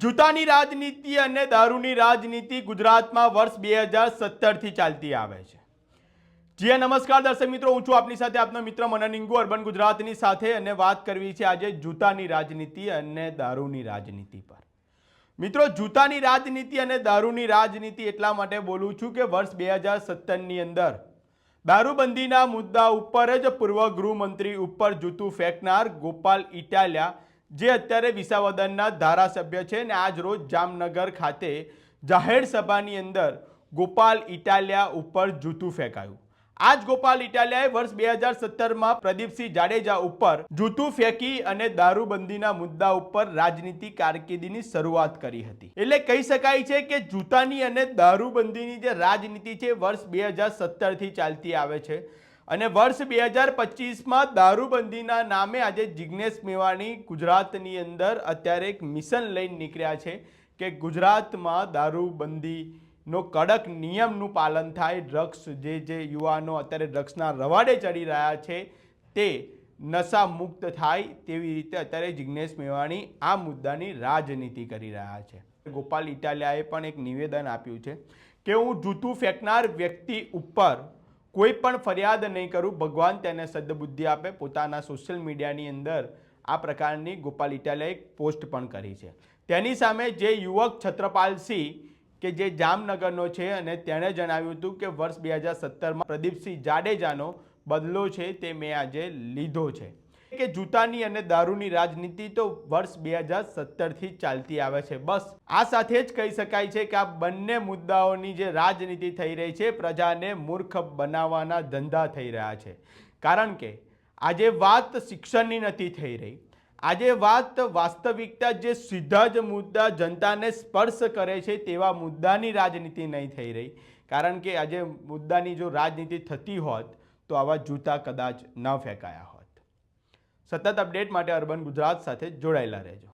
જૂતાની રાજનીતિ અને દારૂની રાજનીતિ ગુજરાતમાં વર્ષ બે હજાર સત્તરથી ચાલતી આવે છે. જી નમસ્કાર દર્શક મિત્રો, હું છું આપની સાથે આપનો મિત્ર મનનિંગુ અર્બન ગુજરાતની સાથે અને વાત કરવી છે આજે જૂતાની રાજનીતિ અને દારૂની રાજનીતિ પર. મિત્રો, જૂતાની રાજનીતિ અને દારૂની રાજનીતિ એટલા માટે બોલું છું કે વર્ષ બે હજાર સત્તરની અંદર દારૂબંધીના મુદ્દા ઉપર જ પૂર્વ ગૃહમંત્રી ઉપર જૂતું ફેંકનાર ગોપાલ ઇટાલિયા જે અત્યારે વિસાવદનના ધારાસભ્ય છે ને આજ જામનગર ખાતે જાહેર સભાની અંદર ગોપાલ ઇટાલિયા ઉપર જૂતું ફેંકાયું. આજ ગોપાલ ઇટાલિયાએ વર્ષ બે હજાર સત્તરમાં પ્રદીપસિંહ જાડેજા ઉપર જૂતું ફેંકી અને દારૂબંધીના મુદ્દા ઉપર રાજનીતિ કારકિર્દીની શરૂઆત કરી હતી. એટલે કહી શકાય છે કે જૂતાની અને દારૂબંધીની જે રાજનીતિ છે, વર્ષ બે હજાર સત્તરથી ચાલતી આવે છે અને વર્ષ બે હજાર પચીસમાં દારૂબંધીના નામે આજે જિજ્ઞેશ મેવાણી ગુજરાતની અંદર અત્યારે એક મિશન લઈને નીકળ્યા છે કે ગુજરાતમાં દારૂબંધીનો કડક નિયમનું પાલન થાય, ડ્રગ્સ જે જે યુવાનો અત્યારે ડ્રગ્સના રવાડે ચડી રહ્યા છે તે નશા મુક્ત થાય તેવી રીતે અત્યારે જિજ્ઞેશ મેવાણી આ મુદ્દાની રાજનીતિ કરી રહ્યા છે. ગોપાલ ઇટાલિયાએ પણ એક નિવેદન આપ્યું છે કે હું જૂતું ફેંકનાર વ્યક્તિ ઉપર કોઈ પણ ફરિયાદ નહીં કરું, ભગવાન તેને સદબુદ્ધિ આપે. પોતાના સોશિયલ મીડિયાની અંદર આ પ્રકારની ગોપાલ ઇટાલિયાએ એક પોસ્ટ પણ કરી છે. તેની સામે જે યુવક છત્રપાલસિંહ કે જે જામનગરનો છે અને તેણે જણાવ્યું હતું કે વર્ષ બે હજાર સત્તરમાં પ્રદીપસિંહ જાડેજાનો બદલો છે તે મેં આજે લીધો છે. કે જૂતાની અને દારૂની રાજનીતિ તો વર્ષ બે હજાર સત્તરથી ચાલતી આવે છે. બસ, આ સાથે જ કહી શકાય છે કે આ બંને મુદ્દાઓની જે રાજનીતિ થઈ રહી છે, પ્રજાને મૂર્ખ બનાવવાના ધંધા થઈ રહ્યા છે. કારણ કે, આજે વાત શિક્ષણની નથી થઈ રહી. આજે વાત વાસ્તવિકતા જે સીધા જ મુદ્દા જનતાને સ્પર્શ કરે છે તેવા મુદ્દાની રાજનીતિ નહીં થઈ રહી. કારણ કે આજે મુદ્દાની જો રાજનીતિ થતી હોત તો આવા જૂતા કદાચ ન ફેંકાયા હોત. સતત અપડેટ માટે અર્બન ગુજરાત સાથે જોડાયેલા રહેજો.